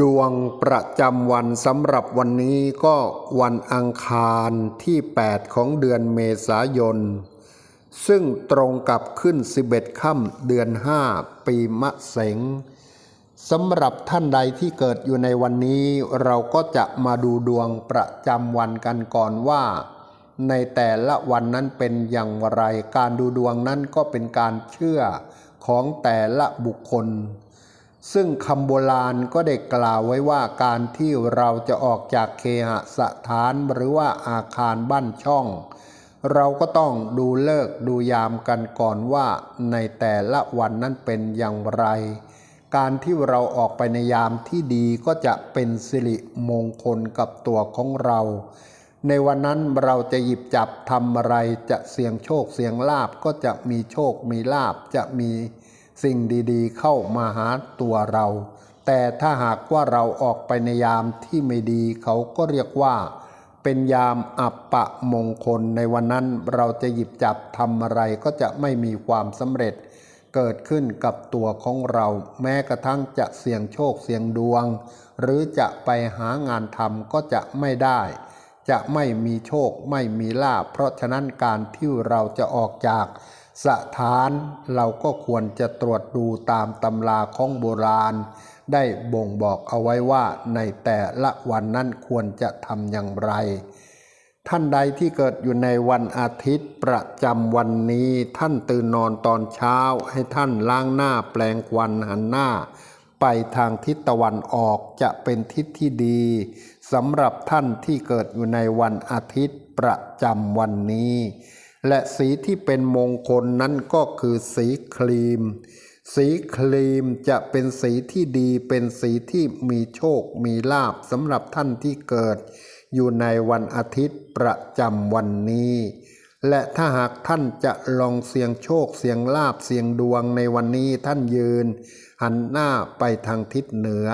ดวงประจำวันสำหรับวันนี้ก็วันอังคารที่ 8 ของเดือนเมษายน ซึ่งตรงกับขึ้น 11ค่ำเดือน 5 ปีมะเสงสำหรับท่านใดที่เกิดอยู่ในวันนี้ เราก็จะมาดูดวงประจำวันกันก่อนว่า ในแต่ละวันนั้นเป็นอย่างไร การดูดวงนั้นก็เป็นการเชื่อของแต่ละบุคคล ซึ่งคำโบราณก็ได้กล่าวไว้ว่าการที่เราจะออกจากเคหสถานหรือว่าอาคารบ้านช่อง เราก็ต้องดูเลิกดูยามกันก่อนว่าในแต่ละวันนั้นเป็นอย่างไร การที่เราออกไปในยามที่ดีก็จะเป็นสิริมงคลกับตัวของเรา ในวันนั้นเราจะหยิบจับทำอะไรจะเสี่ยงโชคเสี่ยงลาบก็จะมีโชคมีลาบจะมี สิ่งดีๆ เข้ามาหาตัวเรา แต่ถ้าหากว่าเราออกไปในยามที่ไม่ดีเขาก็เรียกว่า เป็นยามอับปะมงคลในวันนั้นเราจะหยิบจับทำอะไรก็จะไม่มีความสำเร็จ เกิดขึ้นกับตัวของเรา แม้กระทั่งจะเสี่ยงโชคเสี่ยงดวง หรือจะไปหางานทำก็จะไม่ได้ จะไม่มีโชคไม่มีลาภเพราะฉะนั้นการที่เราจะออกจาก สถานเราก็ควรจะตรวจดูตามตำราของโบราณ ได้บ่งบอกเอาไว้ว่าในแต่ละวันนั้นควรจะทำอย่างไร ท่านใดที่เกิดอยู่ในวันอาทิตย์ประจำวันนี้ ท่านตื่นนอนตอนเช้าให้ท่านล้างหน้าแปลงควันหันหน้า ไปทางทิศตะวันออกจะเป็นทิศที่ดีสำหรับท่านที่เกิดอยู่ในวันอาทิตย์ประจำวันนี้ และสีที่เป็นมงคลนั้นก็คือสีครีม สีครีมจะเป็นสีที่ดีเป็นสีที่มีโชคมีลาบสำหรับท่านที่เกิด อยู่ในวันอาทิตย์ประจำวันนี้ และถ้าหากท่านจะลองเสี่ยงโชคเสี่ยงลาบเสี่ยงดวงในวันนี้ท่านยืน หันหน้าไปทางทิศเหนือ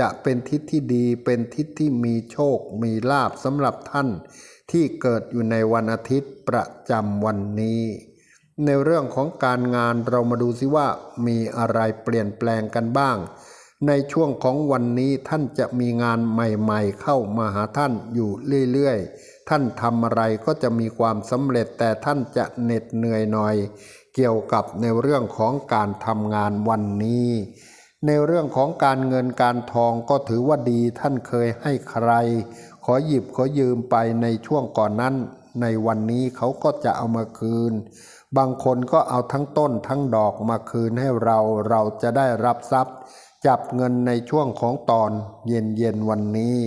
จะเป็นทิศที่ดีเป็นทิศที่มีโชคมีลาบสำหรับท่าน ที่เกิดอยู่ในวันอาทิตย์ประจำวันนี้ ในเรื่องของการงานเรามาดูซิว่ามีอะไรเปลี่ยนแปลงกันบ้าง ในช่วงของวันนี้ท่านจะมีงานใหม่ๆ เข้ามาหาท่านอยู่เรื่อยๆ ท่านทำอะไรก็จะมีความสำเร็จแต่ท่านจะเหน็ดเหนื่อยหน่อย เกี่ยวกับในเรื่องของการทำงานวันนี้ ในเรื่องของการเงินการทองก็ถือว่าดีท่านเคยให้ใคร ขอหยิบขอยืมไปในช่วงก่อนนั้น ในวันนี้เขาก็จะเอามาคืน บางคนก็เอาทั้งต้นทั้งดอกมาคืนให้เราเราจะได้รับทรัพย์ จับเงินในช่วงของตอนเย็นเย็นวันนี้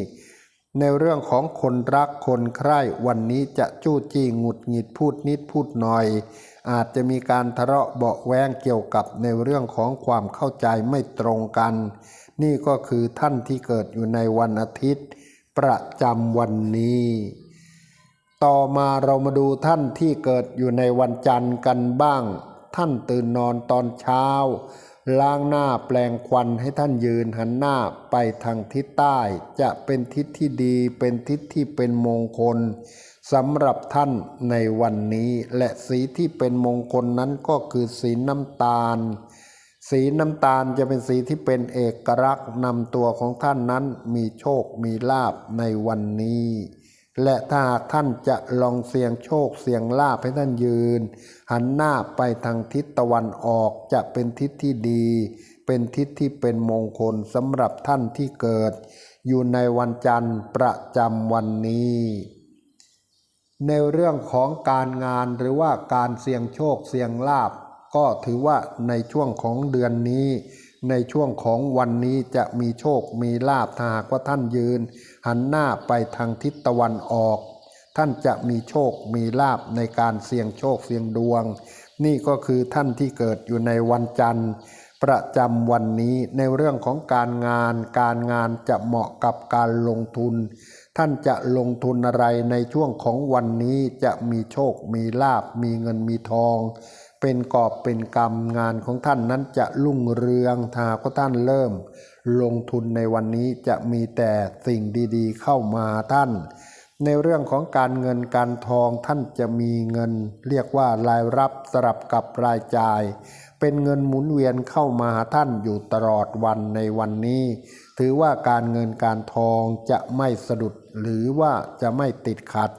ในเรื่องของคนรักคนใคร่วันนี้จะจู้จี้หงุดหงิดพูดนิดพูดหน่อย อาจจะมีการทะเลาะเบาแวงเกี่ยวกับในเรื่องของความเข้าใจไม่ตรงกัน นี่ก็คือท่านที่เกิดอยู่ในวันอาทิตย์ ประจำวันนี้ ต่อมาเรามาดูท่านที่เกิดอยู่ในวันจันทร์กันบ้าง ท่านตื่นนอนตอนเช้า ล้างหน้าแปลงควันให้ท่านยืนหันหน้าไปทางทิศใต้ จะเป็นทิศที่ดีเป็นทิศที่เป็นมงคลสำหรับท่านในวันนี้ และสีที่เป็นมงคลนั้นก็คือสีน้ำตาล สีน้ำตาลจะเป็นสีที่เป็นเอกลักษณ์นำตัวของท่านนั้นมีโชคมีลาบในวันนี้ และถ้าหากท่านจะลองเสี่ยงโชคเสี่ยงลาบให้ท่านยืน หันหน้าไปทางทิศตะวันออกจะเป็นทิศที่ดี เป็นทิศที่เป็นมงคลสำหรับท่านที่เกิด อยู่ในวันจันทร์ประจำวันนี้ในเรื่องของการงานหรือว่าการเสี่ยงโชคเสี่ยงลาบ ก็ถือว่าในช่วงของเดือนนี้ ในช่วงของวันนี้จะมีโชคมีลาบถ้าหากว่าท่านยืน หันหน้าไปทางทิศตะวันออก ท่านจะมีโชคมีลาบในการเสี่ยงโชคเสี่ยงดวง นี่ก็คือท่านที่เกิดอยู่ในวันจันทร์ประจำวันนี้ในเรื่องของการงานการงานจะเหมาะกับการลงทุน ท่านจะลงทุนอะไรในช่วงของวันนี้จะมีโชคมีลาบมีเงินมีทอง เป็นกอบเป็นกรรมงานของท่านนั้นจะรุ่งเรืองถ้าหากว่าท่านเริ่ม ลงทุนในวันนี้จะมีแต่สิ่งดีๆ เข้ามาท่าน ในเรื่องของการเงินการทองท่านจะมีเงิน เรียกว่ารายรับสลับกับรายจ่าย เป็นเงินหมุนเวียนเข้ามาท่านอยู่ตลอดวันในวันนี้ ถือว่าการเงินการทองจะไม่สะดุดหรือว่าจะไม่ติดขัด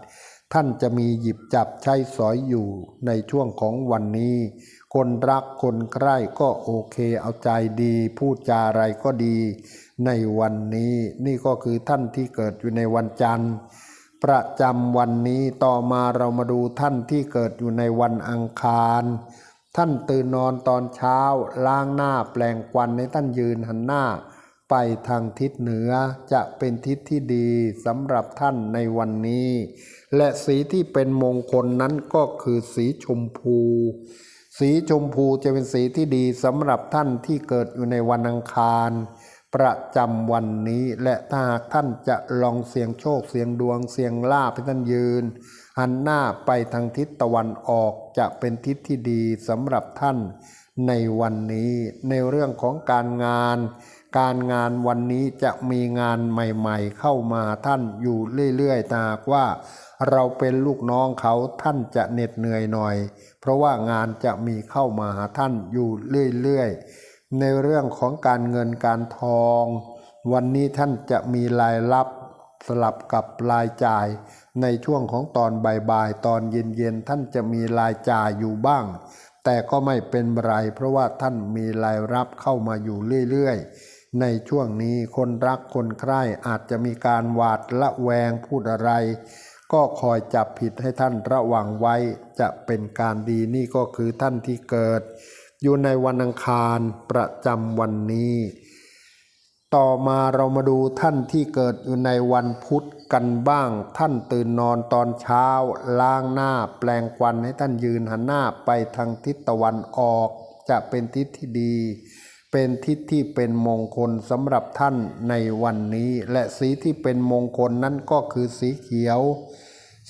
ท่านจะมีหยิบจับใช้สอยอยู่ในช่วงของวันนี้ คนรักคนใคร่ก็โอเคเอาใจดี พูดจาอะไรก็ดีในวันนี้ นี่ก็คือท่านที่เกิดอยู่ในวันจันทร์ ประจำวันนี้ต่อมาเรามาดูท่านที่เกิดอยู่ในวันอังคาร ท่านตื่นนอนตอนเช้าล้างหน้าแปลงควันให้ท่านยืนหันหน้า ไปทางทิศเหนือจะเป็นทิศที่ดีสำหรับท่านในวันนี้ และสีที่เป็นมงคลนั้นก็คือสีชมพู สีชมพูจะเป็นสีที่ดีสำหรับท่านที่เกิดอยู่ในวันอังคาร ประจำวันนี้และถ้าหากท่านจะลองเสี่ยงโชคเสี่ยงดวงเสี่ยงลาภให้ท่านยืน หันหน้าไปทางทิศตะวันออกจะเป็นทิศที่ดีสำหรับท่านในวันนี้ในเรื่องของการงาน การงานวันนี้จะมีงานใหม่ๆ เข้ามาท่านอยู่เรื่อยๆถ้าหากว่าเราเป็นลูกน้องเขาท่านจะเหน็ดเหนื่อยหน่อย เพราะว่างานจะมีเข้ามาหาท่านอยู่เรื่อยๆ ในเรื่องของการเงินการทอง วันนี้ท่านจะมีรายรับสลับกับรายจ่าย ในช่วงของตอนบ่ายๆ ตอนเย็นๆ ท่านจะมีรายจ่ายอยู่บ้าง แต่ก็ไม่เป็นไร เพราะว่าท่านมีรายรับเข้ามาอยู่เรื่อยๆ ในช่วงนี้คนรักคนใคร่อาจจะมีการหวาดละแวงพูดอะไร ก็คอยจับผิดให้ท่านระวังไว้จะเป็นการดีนี่ก็คือท่านที่เกิด อยู่ในวันอังคารประจำวันนี้ ต่อมาเรามาดูท่านที่เกิดอยู่ในวันพุธกันบ้าง ท่านตื่นนอนตอนเช้า ล้างหน้าแปลงควันให้ท่านยืนหันหน้าไปทางทิศตะวันออก จะเป็นทิศที่ดี เป็นทิศที่เป็นมงคลสำหรับท่านในวันนี้ และสีที่เป็นมงคลนั้นก็คือสีเขียว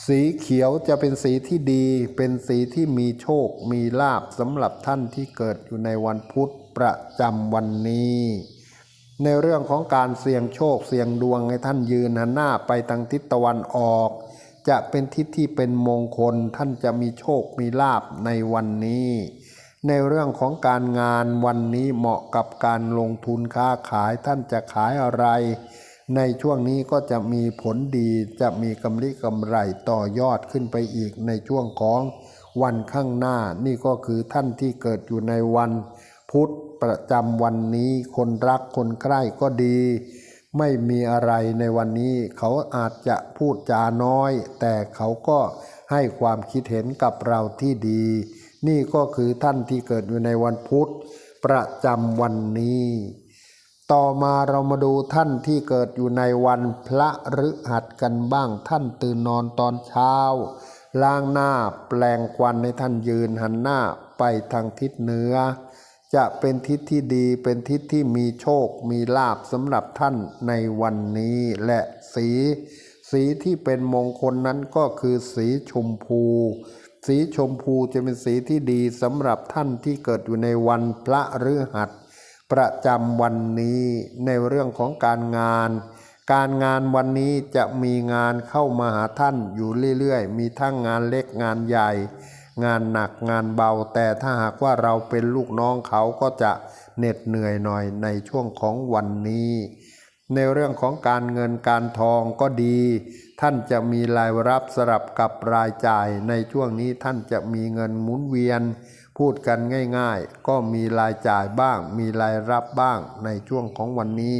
สีเขียวจะเป็นสีที่ดี เป็นสีที่มีโชค มีลาบสำหรับท่านที่เกิดอยู่ในวันพุธประจำวันนี้ ในเรื่องของการเสี่ยงโชคเสี่ยงดวงให้ท่านยืนหันหน้าไปทางทิศตะวันออก จะเป็นทิศที่เป็นมงคลท่านจะมีโชคมีลาบในวันนี้ ในเรื่องของการงานวันนี้เหมาะกับการลงทุนค้าขายท่านจะขายอะไร ในช่วงนี้ก็จะมีผลดีจะมีกำไรกำไรต่อยอดขึ้นไปอีกในช่วงของวันข้างหน้านี่ก็คือท่านที่เกิดอยู่ในวัน พุธประจำวันนี้คนรักคนใกล้ก็ดี ไม่มีอะไรในวันนี้ เขาอาจจะพูดจาน้อย แต่เขาก็ให้ความคิดเห็นกับเราที่ดี นี่ก็คือท่านที่เกิดอยู่ในวันพุธประจำวันนี้ ต่อมาเรามาดูท่านที่เกิดอยู่ในวันพระฤหัสกันบ้าง ท่านตื่นนอนตอนเช้า ล้างหน้าแปลงควันให้ท่านยืนหันหน้าไปทางทิศเหนือ จะเป็นทิศที่ดีเป็นทิศที่มีโชคมีลาบสำหรับท่านในวันนี้และสี สีที่เป็นมงคลนั้นก็คือสีชมพู สีชมพูจะเป็นสีที่ดีสำหรับท่านที่เกิดอยู่ในวันพระฤหัส ประจำวันนี้ในเรื่องของการงาน การงานวันนี้จะมีงานเข้ามาหาท่านอยู่เรื่อยๆ มีทั้งงานเล็กงานใหญ่ งานหนักงานเบา แต่ถ้าหากว่าเราเป็นลูกน้องเขาก็จะเหน็ดเหนื่อยหน่อยในช่วงของวันนี้ ในเรื่องของการเงินการทองก็ดี ท่านจะมีรายรับสลับกับรายจ่าย ในช่วงนี้ท่านจะมีเงินหมุนเวียน พูดกันง่ายๆ ก็มีรายจ่ายบ้าง มีรายรับบ้างในช่วงของวันนี้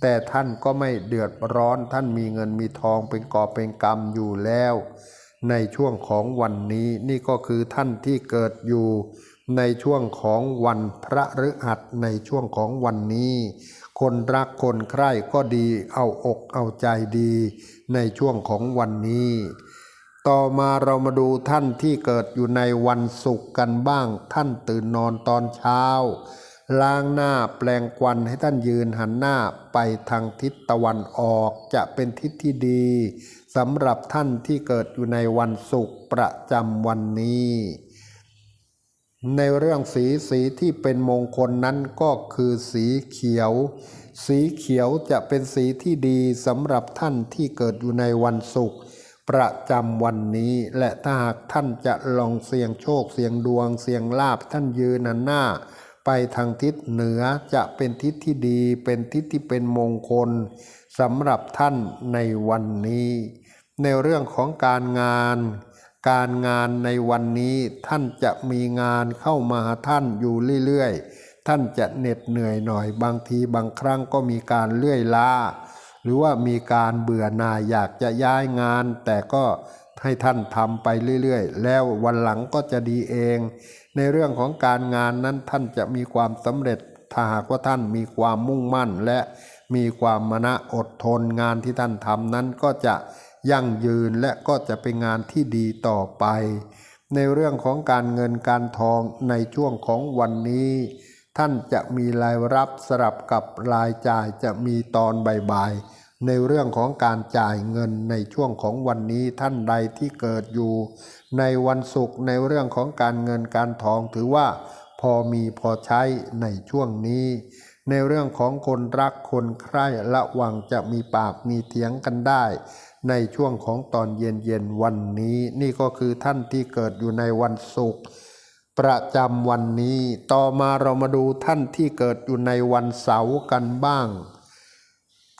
แต่ท่านก็ไม่เดือดร้อนท่านมีเงินมีทองเป็นกอบเป็นกำอยู่แล้ว ในช่วงของวันนี้นี่ก็คือท่านที่เกิดอยู่ ในช่วงของวันพระฤหัสในช่วงของวันนี้ คนรักคนใคร่ก็ดีเอาอกเอาใจดีในช่วงของวันนี้ ต่อมาเรามาดูท่านที่เกิดอยู่ในวันศุกร์กันบ้าง ท่านตื่นนอนตอนเช้า ล้างหน้าแปลงควันให้ท่านยืนหันหน้าไปทางทิศตะวันออกจะเป็นทิศที่ดีสำหรับท่านที่เกิดอยู่ในวันศุกร์ประจำวันนี้ ในเรื่องสีสีที่เป็นมงคลนั้นก็คือสีเขียว สีเขียวจะเป็นสีที่ดีสำหรับท่านที่เกิดอยู่ในวันศุกร์ประจำวันนี้ และถ้าหากท่านจะลองเสี่ยงโชคเสี่ยงดวง เสี่ยงลาบท่านยืนหันหน้า ไปทางทิศเหนือจะเป็นทิศที่ดี เป็นทิศที่เป็นมงคลสำหรับท่านในวันนี้ ในเรื่องของการงาน การงานในวันนี้ท่านจะมีงานเข้ามาท่านอยู่เรื่อยๆ ท่านจะเหน็ดเหนื่อยหน่อย บางทีบางครั้งก็มีการเลื่อยล้า หรือว่ามีการเบื่อหน่ายอยากจะย้ายงาน แต่ก็ให้ท่านทำไปเรื่อยๆ แล้ววันหลังก็จะดีเอง ในเรื่องของการงานนั้นท่านจะมีความสำเร็จถ้าหากว่าท่านมีความมุ่งมั่นและมีความมณะอดทนงานที่ท่านทำนั้นก็จะ ยั่งยืนและก็จะเป็นงานที่ดีต่อไป ในเรื่องของการเงินการทองในช่วงของวันนี้ ท่านจะมีรายรับสลับกับรายจ่ายจะมีตอนบ่ายๆในเรื่องของการจ่ายเงินในช่วงของวันนี้ท่านใดที่เกิดอยู่ ในวันศุกร์ในเรื่องของการเงินการทองถือว่าพอมีพอใช้ในช่วงนี้ ในเรื่องของคนรักคนใคร่ระวังจะมีปากมีเถียงกันได้ ในช่วงของตอนเย็นเย็นวันนี้ นี่ก็คือท่านที่เกิดอยู่ในวันศุกร์ประจำวันนี้ ต่อมาเรามาดูท่านที่เกิดอยู่ในวันเสาร์กันบ้าง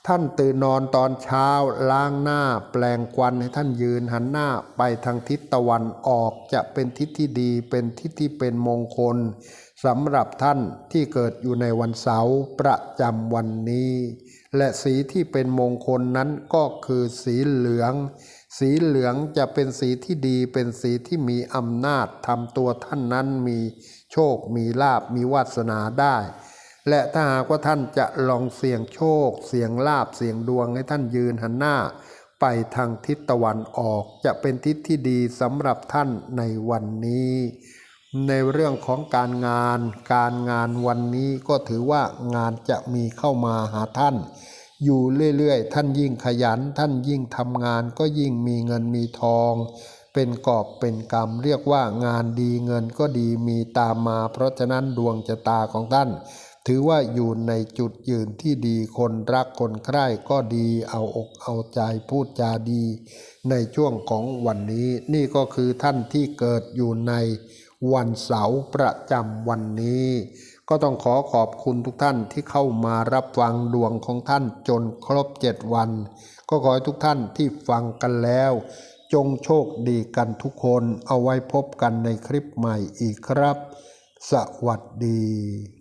ท่านตื่นนอนตอนเช้าล้างหน้า แปลงควันให้ท่านยืนหันหน้าไปทางทิศตะวันออกจะเป็นทิศที่ดีเป็นทิศที่เป็นมงคลสำหรับท่านที่เกิดอยู่ในวันเสาร์ประจำวันนี้ และสีที่เป็นมงคลนั้นก็คือสีเหลือง สีเหลืองจะเป็นสีที่ดีเป็นสีที่มีอำนาจทำตัวท่านนั้นมีโชค มีลาบมีวาสนาได้ และถ้าหากว่าท่านจะลองเสี่ยงโชค เสี่ยงลาบเสี่ยงดวงให้ท่านยืนหันหน้า ไปทางทิศตะวันออกจะเป็นทิศที่ดีสำหรับท่านในวันนี้ ในเรื่องของการงาน การงานวันนี้ก็ถือว่างานจะมีเข้ามาหาท่าน อยู่เรื่อยๆ ท่านยิ่งขยัน ท่านยิ่งทำงานก็ยิ่งมีเงินมีทอง เป็นกอบเป็นกรรม เรียกว่างานดีเงินก็ดีมีตามมา เพราะฉะนั้นดวงชะตาของท่าน ถือว่าอยู่ในจุดยืนที่ดีคนรักคนใคร่ก็ดีเอาอกเอาใจพูดจาดี ในช่วงของวันนี้นี่ก็คือท่านที่เกิดอยู่ใน วันเสาร์ประจำวันนี้ ก็ต้องขอขอบคุณทุกท่านที่เข้ามารับฟังดวงของท่านจนครบเจ็ดวัน ก็ขอให้ทุกท่านที่ฟังกันแล้ว จงโชคดีกันทุกคนเอาไว้พบกันในคลิปใหม่อีกครับ สวัสดี